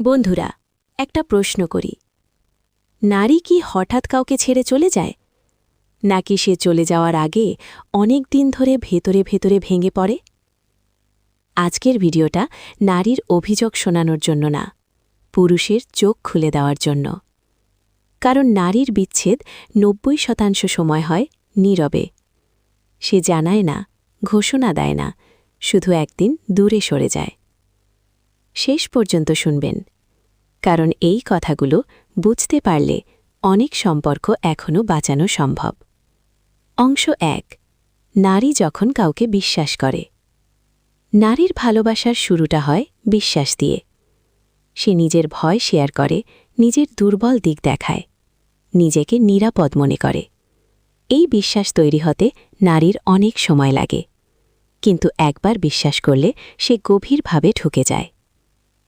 বন্ধুরা, একটা প্রশ্ন করি। নারী কি হঠাৎ কাউকে ছেড়ে চলে যায়? নাকি সে চলে যাওয়ার আগে অনেক দিন ধরে ভেতরে ভেতরে ভেঙে পড়ে? আজকের ভিডিওটা নারীর অভিযোগ শোনানোর জন্য না, পুরুষের চোখ খুলে দেওয়ার জন্য। কারণ নারীর বিচ্ছেদ নব্বই শতাংশ সময় হয় নীরবে। সে জানায় না, ঘোষণা দেয় না, শুধু একদিন দূরে সরে যায়। শেষ পর্যন্ত শুনবেন। কারণ এই কথাগুলো বুঝতে পারলে অনেক সম্পর্ক এখনও বাঁচানো সম্ভব। অংশ এক, নারী যখন কাউকে বিশ্বাস করে। নারীর ভালোবাসার শুরুটা হয় বিশ্বাস দিয়ে। সে নিজের ভয় শেয়ার করে, নিজের দুর্বল দিক দেখায়, নিজেকে নিরাপদ মনে করে। এই বিশ্বাস তৈরি হতে নারীর অনেক সময় লাগে। কিন্তু একবার বিশ্বাস করলে সে গভীরভাবে ঢুকে যায়।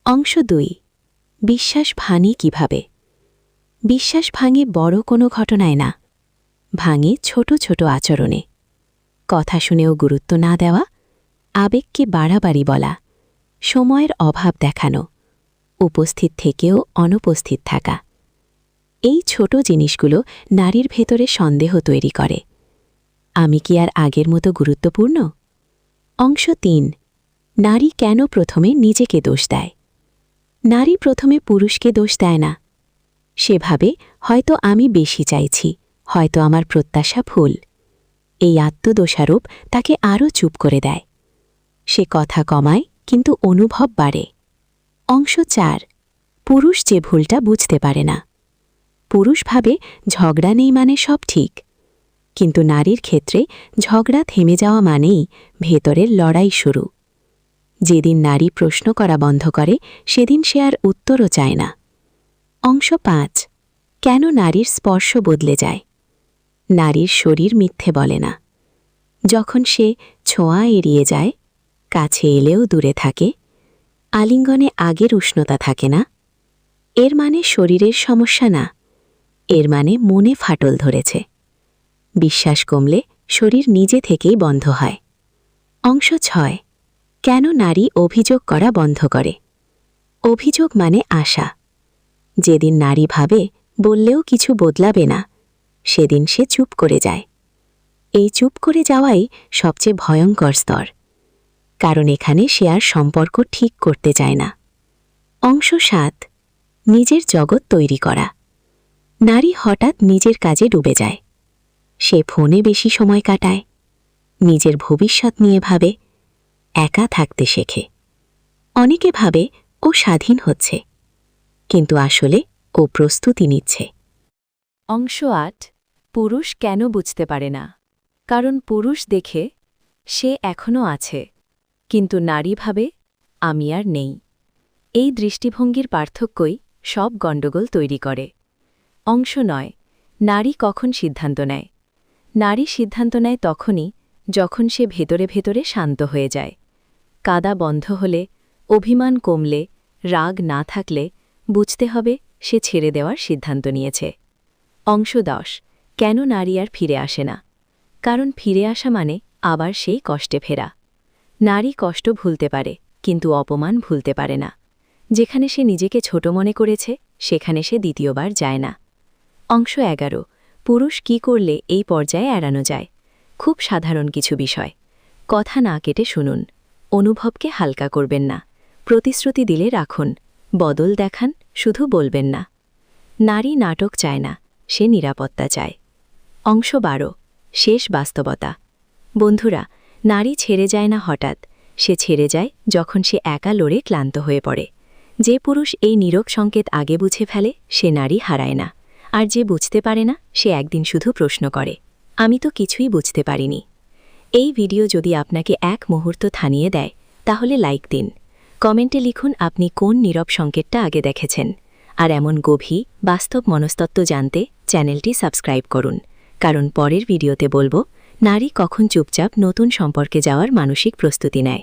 অংশ দুই, বিশ্বাস ভাঙে কীভাবে? বিশ্বাস ভাঙে বড় কোনো ঘটনায় না, ভাঙে ছোট ছোট আচরণে। কথা শুনেও গুরুত্ব না দেওয়া, আবেগকে বাড়াবাড়ি বলা, সময়ের অভাব দেখানো, উপস্থিত থেকেও অনুপস্থিত থাকা। এই ছোট জিনিসগুলো নারীর ভেতরে সন্দেহ তৈরি করে। আমি কি আর আগের মতো গুরুত্বপূর্ণ? অংশ তিন, নারী কেন প্রথমে নিজেকে দোষ দেয়? নারী প্রথমে পুরুষকে দোষ দেয় না। সেভাবে হয়তো আমি বেশি চাইছি, হয়তো আমার প্রত্যাশা ভুল। এই আত্মদোষারোপ তাকে আরও চুপ করে দেয়। সে কথা কমায়, কিন্তু অনুভব বাড়ে। অংশ চার, পুরুষ যে ভুলটা বুঝতে পারে না। পুরুষ ভাবে ঝগড়া নেই মানে সব ঠিক। কিন্তু নারীর ক্ষেত্রে ঝগড়া থেমে যাওয়া মানেই ভেতরের লড়াই শুরু। যেদিন নারী প্রশ্ন করা বন্ধ করে, সেদিন সে আর উত্তরও চায় না। অংশ পাঁচ, কেন নারীর স্পর্শ বদলে যায়? নারীর শরীর মিথ্যে বলে না। যখন সে ছোঁয়া এড়িয়ে যায়, কাছে এলেও দূরে থাকে, আলিঙ্গনে আগের উষ্ণতা থাকে না। এর মানে শরীরের সমস্যা না, এর মানে মনে ফাটল ধরেছে। বিশ্বাস কমলে শরীর নিজে থেকেই বন্ধ হয়। অংশ ছয় কেন নারী অভিযোগ করা বন্ধ করে? অভিযোগ মানে আশা। যেদিন নারী ভাবে, বললেও কিছু বদলাবে না, সেদিন সে চুপ করে যায়। এই চুপ করে যাওয়াই সবচেয়ে ভয়ঙ্কর স্তর। কারণ এখানে সে আর সম্পর্ক ঠিক করতে চায় না। অংশ সাত, নিজের জগৎ তৈরি করা। নারী হঠাৎ নিজের কাজে ডুবে যায়। সে ফোনে বেশি সময় কাটায়। নিজের ভবিষ্যৎ নিয়ে ভাবে। একা থাকতে শেখে। অনেকে ভাবে ও স্বাধীন হচ্ছে, কিন্তু আসলে ও প্রস্তুতি নিচ্ছে। অংশ আট, পুরুষ কেন বুঝতে পারে না? কারণ পুরুষ দেখে সে এখনও আছে, কিন্তু নারী ভাবে আমি আর নেই। এই দৃষ্টিভঙ্গির পার্থক্যই সব গণ্ডগোল তৈরি করে। অংশ নয়, নারী কখন সিদ্ধান্ত নেয়? নারী সিদ্ধান্ত নেয় তখনই যখন সে ভেতরে ভেতরে শান্ত হয়ে যায়। কাদা বন্ধ হলে, অভিমান কমলে, রাগ না থাকলে বুঝতে হবে সে ছেড়ে দেওয়ার সিদ্ধান্ত নিয়েছে। অংশ দশ, কেন নারী আর ফিরে আসে না? কারণ ফিরে আসা মানে আবার সেই কষ্টে ফেরা। নারী কষ্ট ভুলতে পারে, কিন্তু অপমান ভুলতে পারে না। যেখানে সে নিজেকে ছোট মনে করেছে, সেখানে সে দ্বিতীয়বার যায় না। অংশ এগারো, পুরুষ কি করলে এই পর্যায়ে এড়ানো যায়? খুব সাধারণ কিছু বিষয়। কথা না কেটে শুনুন। অনুভবকে হালকা করবেন না। প্রতিশ্রুতি দিলে রাখুন। বদল দেখান, শুধু বলবেন না। নারী নাটক চায় না, সে নিরাপত্তা চায়। অংশ বারো, শেষ বাস্তবতা। বন্ধুরা, নারী ছেড়ে যায় না হঠাৎ। সে ছেড়ে যায় যখন সে একা লড়ে ক্লান্ত হয়ে পড়ে। যে পুরুষ এই নীরব সংকেত আগে বুঝে ফেলে, সে নারী হারায় না। আর যে বুঝতে পারে না, সে একদিন শুধু প্রশ্ন করে, আমি তো কিছুই বুঝতে পারিনি। এই ভিডিও যদি আপনাকে এক মুহূর্ত থানিয়ে দেয়, তাহলে লাইক দিন। কমেন্টে লিখুন আপনি কোন নীরব সংকেতটা আগে দেখেছেন। আর এমন গভীর, বাস্তব মনস্তত্ত্ব জানতে চ্যানেলটি সাবস্ক্রাইব করুন। কারণ পরের ভিডিওতে বলব, নারী কখন চুপচাপ নতুন সম্পর্কে যাওয়ার মানসিক প্রস্তুতি নেয়।